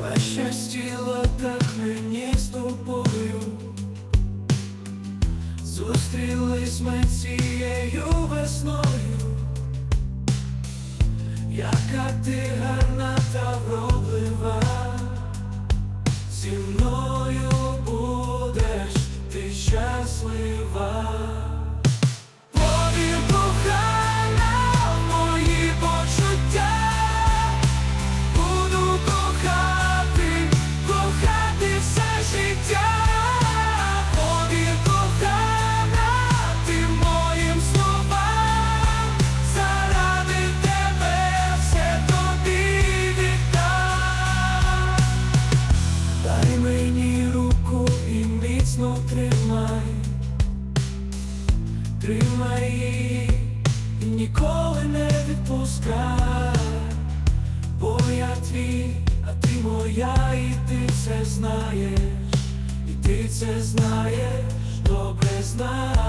Пощастило так мені з тобою. Зустрілись ми цією весною, яка ти гарна Тримай її ніколи не відпускай, бо я твій, а ти моя, і ти це знаєш, і ти це знаєш, добре знаєш.